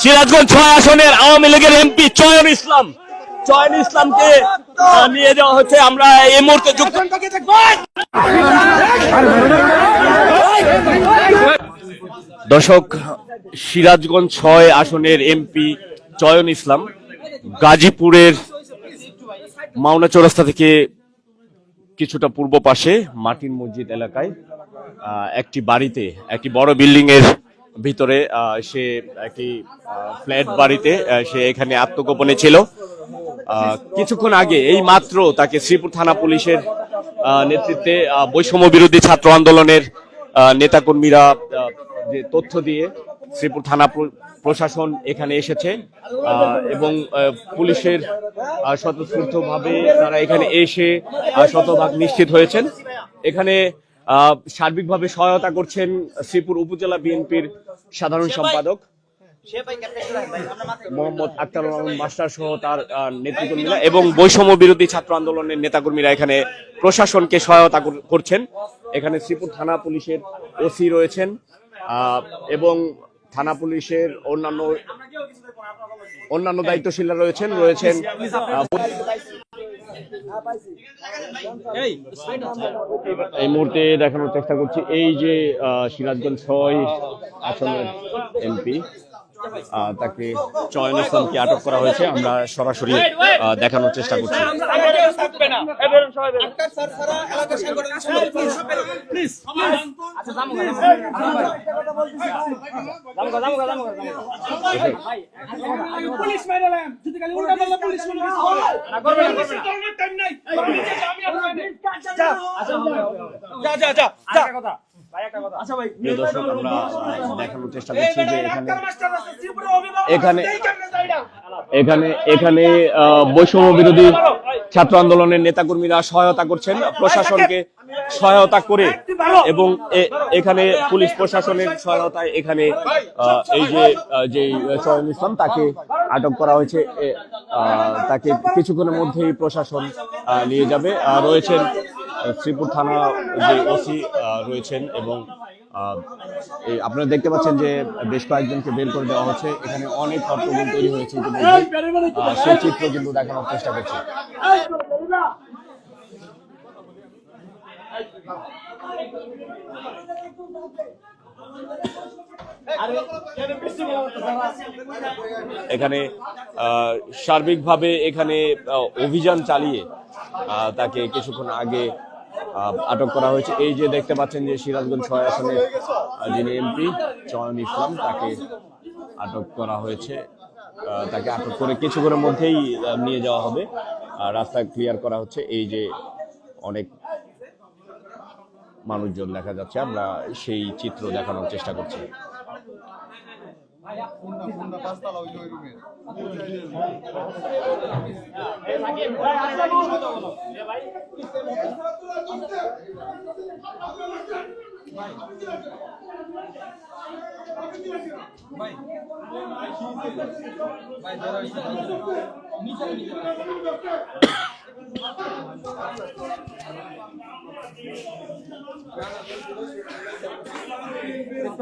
সিরাজগঞ্জ ছয় আসনের আওয়ামী লীগের এমপি চয়ন ইসলাম। চয়ন ইসলামকে নিয়ে যাওয়া হচ্ছে। আমরা এই মুহূর্তে যুক্ত দর্শক, সিরাজগঞ্জ ছয় আসনের এমপি চয়ন ইসলাম গাজীপুরের মাওনা চৌরাস্তা থেকে কিছুটা পূর্ব পাশে মাটির মসজিদ এলাকায় একটি বাড়িতে, একটি বড় বিল্ডিং এর ভিতরে সে একটি ফ্ল্যাট বাড়িতে সে এখানে আত্মগোপনে ছিল। কিছুক্ষণ আগে এই মাত্র তাকে শ্রীপুর থানা পুলিশের নেতৃত্বে বৈষম্য বিরোধী ছাত্র আন্দোলনের নেতাকর্মীরা যে তথ্য দিয়ে শ্রীপুর থানা প্র- প্রশাসন এখানে এসেছে। এবং পুলিশের স্বতঃস্ফূর্তভাবে তারা এখানে এসে শতভাগ নিশ্চিত হয়েছেন। এখানে সার্বিকভাবে সহায়তা করছেন শ্রীপুর উপজেলা বিএনপির সাধারণ সম্পাদক। মোহাম্মদ আক্তার রহমান মাস্টার সহ তার নেতৃকর্মীরা এবং বৈষম্য বিরোধী ছাত্র আন্দোলনের নেতাকর্মীরা এখানে প্রশাসনকে সহায়তা কর- করছেন। এখানে শ্রীপুর থানা পুলিশের ওসি রয়েছেন আহ, এবং থানা পুলিশের অন্যান্য অন্যান্য দায়িত্বশীলরা রয়েছেন রয়েছেন এই মুহূর্তে দেখানোর চেষ্টা করছি এই যে সিরাজগঞ্জ ছয় আসনের এমপি তাকে চয়ন ইসলামকে আটক করা হয়েছে। আমরা সরাসরি দেখানোর চেষ্টা করছি। যা যা যা আচ্ছা দর্শক আমরা দেখানোর চেষ্টা করছি যে এখানে এখানে- এখানে এখানে আহ, বৈষম্য বিরোধী ছাত্র আন্দোলনের নেতাকর্মীরা সহায়তা করছেন প্রশাসনকে সহায়তা করে এবং এ- এখানে পুলিশ প্রশাসনের সহায়তায় এখানে আহ, এই যে যে চয়ন ইসলাম তাকে আটক করা হয়েছে আহ, তাকে কিছুক্ষণের মধ্যেই প্রশাসন আহ, নিয়ে যাবে রয়েছেন শ্রীপুর থানা যে ওসি রয়েছেন এবং আপনারা দেখতে পাচ্ছেন যে বেশ কয়েকজনকে বের করে দেওয়া হচ্ছে। এখানে অনেক হট্টগোল তৈরি হয়েছে সেই চিত্র কিন্তু দেখানোর চেষ্টা করছে। এখানে সার্বিকভাবে এখানে অভিযান চালিয়ে তাকে কিছুক্ষণ আগে আটক করা হয়েছে। এই যে দেখতে পাচ্ছেন যে সিরাজগঞ্জ ছয় আসনের যিনি এমপি, চয়ন ইসলাম, তাকে আটক করা হয়েছে। তাকে আটক করে কিছুক্ষণের মধ্যেই নিয়ে যাওয়া হবে। আর রাস্তা ক্লিয়ার করা হচ্ছে। এই যে অনেক মানুষজন দেখা যাচ্ছে। আমরা সেই চিত্র দেখানোর চেষ্টা করছি। না ফোনটা পাঁচতলা ওই ওই রুমে ভাই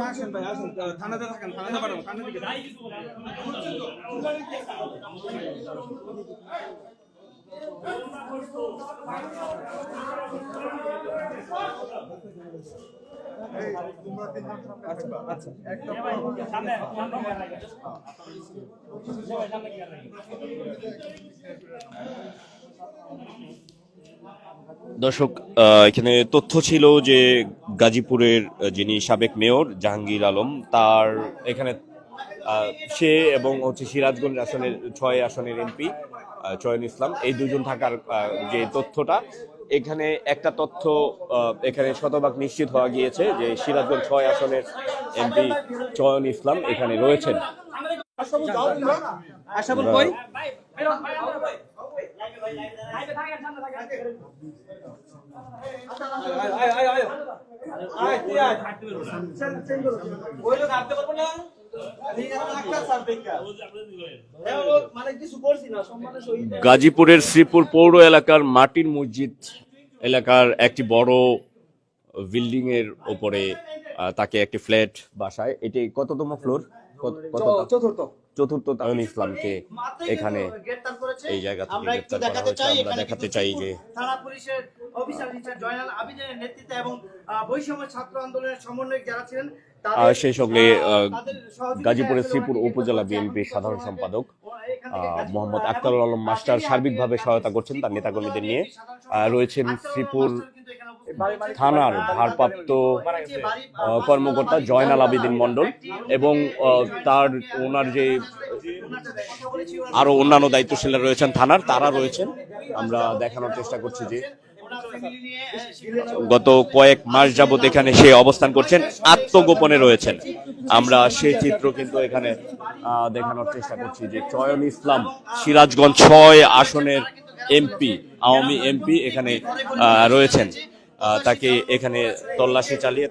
আসেন ভাই আসেন থানাতে থাকেন থানাতে পাঠাবো থানা দিকে দর্শক এখানে তথ্য ছিল যে গাজীপুরের যিনি সাবেক মেয়র, জাহাঙ্গীর আলম, তার এখানে সে এবং হচ্ছে সিরাজগঞ্জ আসনের ছয় আসনের এমপি চয়ন ইসলাম, এই দুজন থাকার যে তথ্যটা এখানে একটা তথ্য আহ, এখানে শতভাগ নিশ্চিত হওয়া গিয়েছে যে সিরাজগঞ্জ ছয় আসনের এমপি চয়ন ইসলাম এখানে রয়েছেন। আয় আয়। আয় আয়। মানে গাজীপুরের শ্রীপুর পৌর এলাকার মাটির মসজিদ এলাকার একটি বড় বিল্ডিং এর ওপরে তাকে একটি ফ্ল্যাট বাসায়। এটি কততম ফ্লোর? চতুর্থ। চতুর্থ তামিম ইসলামকে এখানে এই জায়গা থেকে আমরা গ্রেপ্তার করা দেখাতে হয়েছে। চাই আমরা দেখাতে চাই যে থানা পুলিশের অফিসার ইনচার্জ জয়নাল আবিদিনের নেতৃত্বে এবং বৈষম্য ছাত্র আন্দোলনের সমন্বয়ক যারা ছিলেন আর সেই সঙ্গে গাজীপুরের শ্রীপুর উপজেলা এখন সাধারণ সম্পাদক মোহাম্মদ আক্তারুল আলম মাস্টার সার্বিকভাবে সহায়তা করছেন তার নেতাকর্মীদের নিয়ে রয়েছেন শ্রীপুর। থানার ভারপ্রাপ্ত কর্মকর্তা জয়নাল আবেদিন মন্ডল এবং তার ওনার যে আরও অন্যান্য দায়িত্বশীলরা রয়েছেন থানার তারা রয়েছেন আমরা দেখানোর চেষ্টা করছি যে গত কয়েক মাস যাবত এখানে সে অবস্থান করছেন, আত্মগোপনে রয়েছেন। আমরা সেই চিত্র কিন্তু এখানে দেখানোর চেষ্টা করছি যে চয়ন ইসলাম সিরাজগঞ্জ ছয় আসনের এমপি, আওয়ামী এমপি এখানে রয়েছেন। তাকে এখানে তল্লাশি চালিয়ে